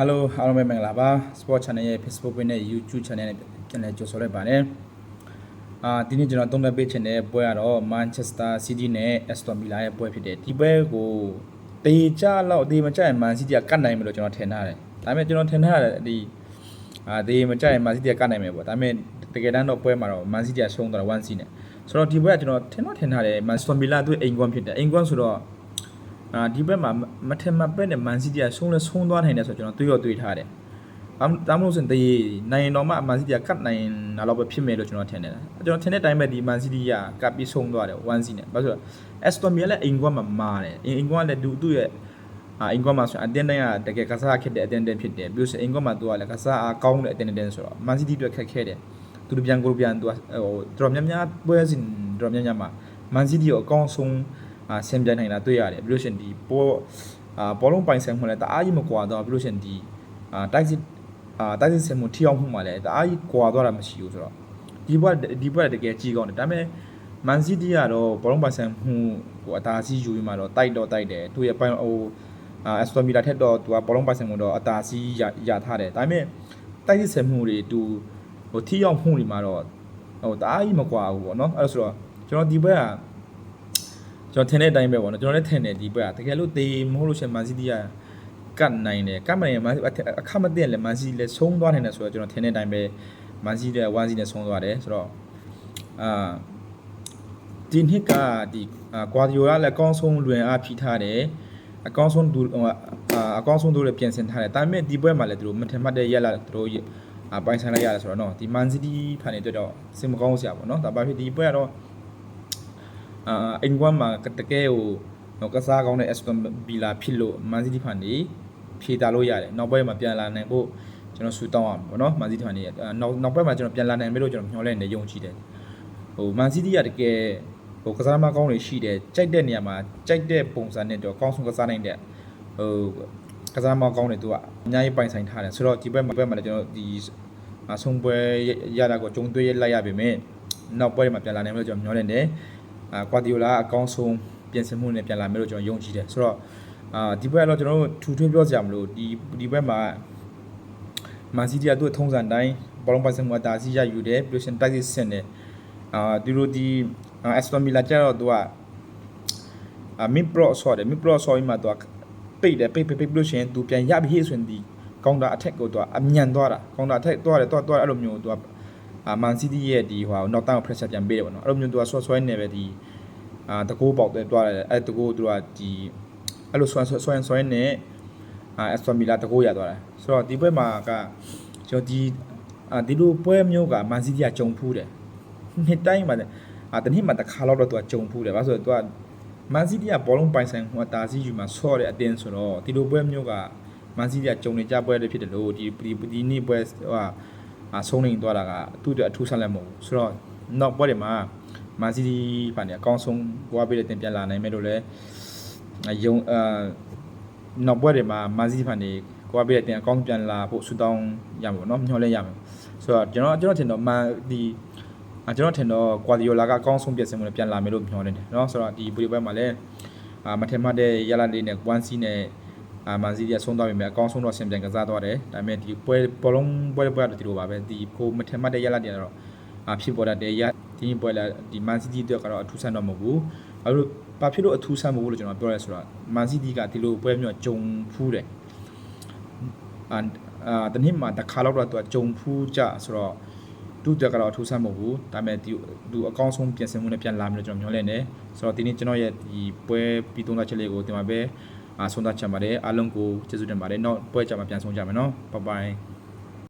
Hello အားလုံးပဲမင်္ဂလာပါ Sport Channel ရဲ့ Facebook page နဲ့ YouTube Channel နဲ့ပြန်လည်ကြိုဆိုလိုက်ပါတယ်အာဒီနေ့ကျွန်တော်သုံးသပ်ပေးချင်တဲ့ပွဲကတော့ Manchester City နဲ့ Aston Villa ရဲ့ပွဲဖြစ်တယ်ဒီပွဲကိုတေချလောက်တေမကြရင် Man City ကကတ်နိုင်မယ်လို့ကျွန်တော်ထင်ထားတယ်ဒါပေမဲ့ကျွန်တော်ထင်ထားတယ်ဒီအာတေမကြရင် Man City ကကတ်နိုင်မယ်ပေါ့ဒါပေမဲ့တကယ်တမ်းတော့ပွဲမှာတော့ Man City ကရှုံးသွားတာ1 C နဲ့ဆိုတော့ဒီပွဲကကျွန်တော်ထင်တော့ထင်ထားတယ် Aston Villa သူအိမ်ကွန်းဖြစ်တယ်အိမ်ကွန်းဆိုတော့ အာဒီဘက်မှာမထင်မှတ်ပဲနဲ့မန်စီးတီးကဆုံးလဲဆုံးသွားနိုင်တယ်ဆိုတော့ကျွန်တော်တွေးရောတွေးထားတယ်။အမ်ဒါမှမဟုတ်စင်တည်းနိုင်တော့မှမန်စီးတီးကကတ်နိုင်တာတော့ပဲဖြစ်မယ်လို့ကျွန်တော်ထင်တယ်။ကျွန်တော်ထင်တဲ့အတိုင်းပဲဒီမန်စီးတီးကကတ်ပြီးဆုံးသွားတယ်1စီနဲ့။ဘာလို့လဲဆိုတော့အက်စတိုမီလည်းအိမ်ကွာမှာမာတယ်။အိမ်ကွာလည်းသူသူ့ရဲ့အာအိမ်ကွာမှာဆိုအတင်းတိုင်းကတကယ်ကစားခက်တဲ့အတင်းတင်းဖြစ်တယ်။ပြီးလို့ဆိုအိမ်ကွာမှာသူကလည်းကစားအားကောင်းတဲ့အတင်းတင်းဆိုတော့မန်စီးတီးအတွက်ခက်ခဲတယ်။သူတို့ပြန်ကိုပြန်သူကဟိုတော်များများပွဲစဉ်တော်များများမှာမန်စီးတီးကိုအကောင်းဆုံး အာဆင်ပြိုင်နိုင်တာတွေ့ရတယ်ပြီးလို့ရှရင်ဒီပေါ်အာဘောလုံးပိုင်ဆိုင်မှုလည်းတအားကြီးမကွာတော့ပြီးလို့ရှရင်ဒီအာတိုက်စစ်အာတိုက်စစ်ဆင်မှုထိအောင်မှုမှလည်းတအားကြီးကွာတော့တာမရှိဘူးဆိုတော့ဒီဘက်ဒီဘက်တကယ်ကြီးကောင်းတယ်ဒါပေမဲ့မန်စီးတီးကတော့ဘောလုံးပိုင်ဆိုင်မှုဟိုအသာစီးယူပြီးမှတော့တိုက်တော့တိုက်တယ်သူရဲ့ပိုင်ဟိုအာအက်စတိုမီလာထက်တော့သူကဘောလုံးပိုင်ဆိုင်မှုတော့အသာစီးရရထားတယ်ဒါပေမဲ့တိုက်စစ်ဆင်မှုတွေသူဟိုထိအောင်မှုတွေမှာတော့ဟိုတအားကြီးမကွာဘူးပေါ့နော်အဲ့ဒါဆိုတော့ကျွန်တော်ဒီဘက်က ကျွန်တော်ထင်တဲ့အတိုင်းပဲပေါ့နော်ကျွန်တော်လည်းထင်တယ်ဒီဘက်ကတကယ်လို့တေမဟုတ်လို့ရှင်မန်စီးတီးကကတ်နိုင်တယ်ကတ်မနိုင်ရင်မန်စီအခမတင်လည်းမန်စီးလည်းဆုံးသွားနိုင်တယ်ဆိုတော့ကျွန်တော်ထင်တဲ့အတိုင်းပဲမန်စီးလည်းဝမ်စီနဲ့ဆုံးသွားတယ်ဆိုတော့အာဒီနှစ်ကဒီကွာဒီယိုလာလည်းအကောင်းဆုံးလွင်အားဖြီးထားတယ်အကောင်းဆုံးသူအကောင်းဆုံးသူလည်းပြင်ဆင်ထားတယ်ဒါပေမဲ့ဒီပွဲမှာလည်းသူတို့မထင်မှတ်တဲ့ရက်လာသူတို့အပိုင်ဆိုင်လိုက်ရတယ်ဆိုတော့နော်ဒီမန်စီးတီးဖန်နေတော့စင်မကောင်းစရာပေါ့နော်ဒါပါဖြစ်ဒီပွဲကတော့ အာအင်ကွမ်မှာတကယ်ကိုတော့ကစားကောင်းတဲ့ Aston Villa ဖြစ်လို့ Man City ဖန်နေဖြေတာလို့ရတယ်နောက်ပွဲမှာပြန်လာနိုင်ဖို့ကျွန်တော်ဆူတောင်းအောင်ပေါ့နော် Man City ဖန်နေနောက်နောက်ပွဲမှာကျွန်တော်ပြန်လာနိုင်မယ်လို့ကျွန်တော်မျှော်လင့်နေယုံကြည်တယ်ဟို Man City ကတကယ်ဟိုကစားသမားကောင်းတွေရှိတယ်ကြိုက်တဲ့နေရာမှာကြိုက်တဲ့ပုံစံနဲ့တော့ကောင်းဆုံးကစားနိုင်တဲ့ဟိုကစားသမားကောင်းတွေသူကအများကြီးပိုင်ဆိုင်ထားတယ်ဆိုတော့ဒီဘက်မှာဘက်မှာလည်းကျွန်တော်ဒီအဆုံးပွဲရတာကိုဂျုံသွေးလိုက်ရပြီမယ်နောက်ပွဲမှာပြန်လာနိုင်မယ်လို့ကျွန်တော်မျှော်လင့်တယ် အာကွာဒီယိုလာအကောင်းဆုံးပြင်ဆင်မှုနဲ့ပြန်လာမယ်လို့ကျွန်တော်ယုံကြည်တယ်ဆိုတော့အာဒီဘက်ကတော့ကျွန်တော်တို့ထူထွေးပြောစရာမလိုဒီဒီဘက်မှာမန်စီးတီးကသူ့ထုံးစံတိုင်းဘောလုံးပိုင်ဆိုင်မှုအတားစီရယူတယ်ပြီးလို့ရှရင်တိုက်စစ်ဆင်တယ်အာဒီလိုဒီအက်စတိုမီလာကျတော့သူကအာမစ်ပရော့ဆော့တယ်မစ်ပရော့ဆော့ပြီးမှသူကပိတ်တယ်ပိတ်ပိတ်ပိတ်ပြီးလို့ရှရင်သူပြန်ရပြီဆိုရင်ဒီကောင်တာအထက်ကိုသူကအမြန်သွားတာကောင်တာအထက်သွားတယ်သွားသွားအဲ့လိုမျိုးသူက အာမန်စီးတီးရဲ့ဒီဟိုနောက်တောင်း pressure ပြန်ပေးတယ်ပေါ့နော်အဲ့လိုမျိုးသူကဆွဆွဲနေပဲဒီအာတကိုးပေါက်တဲ့တွားတယ်အဲတကိုးသူကဒီအဲ့လိုဆွမ်းဆွမ်းဆွမ်းနေအာအက်စတိုမီလာတကိုးရသွားတယ်ဆိုတော့ဒီဘက်မှာကကျွန်တော်ဒီအာဒီလိုပွဲမျိုးကမန်စီးတီးကကြုံဖူးတယ်နှစ်တိုင်းမှာအာတနည်းမှာတစ်ခါတော့သူကကြုံဖူးတယ်ဘာလို့ဆိုတော့သူကမန်စီးတီးကဘောလုံးပိုင်ဆိုင်ဟိုတာစီယူမှာဆော့တဲ့အတင်းဆိုတော့ဒီလိုပွဲမျိုးကမန်စီးတီးကကြုံနေကြပွဲတွေဖြစ်တယ်လို့ဒီဒီဒီနေ့ပွဲဟိုအာ ဆုံးနေသွားတာကသူ့အတွက်အထူးဆန်လက်မဟုတ်ဘူးဆိုတော့နောက်ပွဲတွေမှာမန်စီးတီးပါနေအကောင်းဆုံးဘွားပေးတဲ့တင်ပြလာနိုင်မယ်လို့လည်းယုံအာနောက်ပွဲတွေမှာမန်စီးတီးပါနေကိုယ်ပေးတဲ့တင်အကောင်းပြန်လာဖို့ဆူတောင်းရမှာပေါ့နော်မျှော်လင့်ရမှာဆိုတော့ကျွန်တော်ကျွန်တော်ထင်တော့မန်ဒီကျွန်တော်ထင်တော့ကွာဒီယိုလာကအကောင်းဆုံးပြည့်စုံမှုနဲ့ပြန်လာမယ်လို့မျှော်လင့်တယ်နော်ဆိုတော့ဒီပူရီပွဲမှာလည်းမထင်မှတ်တဲ့ရလာလေးနဲ့ကွမ်စီနဲ့ အာမန်စီးတီးကဆုံးသွားပြီမြဲအကောင်းဆုံးတော့ဆင်ပြန်ကစားသွားတယ်ဒါပေမဲ့ဒီပွဲဘောလုံးပွဲပွဲတော့ဒီလိုပါပဲဒီကိုမထင်မှတ်တဲ့ရလာတွေကတော့အဖြစ်ပေါ်တတ်တယ်ရဒီပွဲလာဒီမန်စီးတီးအတွက်ကတော့အထူးဆန်းတော့မဟုတ်ဘူးအဲလိုဘာဖြစ်လို့အထူးဆန်းမဟုတ်ဘူးလို့ကျွန်တော်ပြောရဲဆိုတော့မန်စီးတီးကဒီလိုပွဲမျိုးဂျုံဖူးတယ်အာအာတနေ့မှာတစ်ခါတော့သူကဂျုံဖူးကြဆိုတော့သူ့တက်ကတော့အထူးဆန်းမဟုတ်ဘူးဒါပေမဲ့ဒီသူအကောင်းဆုံးပြင်ဆင်မှုနဲ့ပြန်လာမယ်လို့ကျွန်တော်မျှော်လင့်တယ်ဆိုတော့ဒီနေ့ကျွန်တော်ရဲ့ဒီပွဲပြီးသုံးသပ်ချက်လေးကိုဒီမှာပဲအာ ဆုံးသတ်ချင်ပါတယ်အားလုံးကိုကျေးဇူးတင်ပါတယ်နောက်ပွဲကြမှာပြန်ဆုံးကြမယ်နော်ဘိုင်ဘိုင်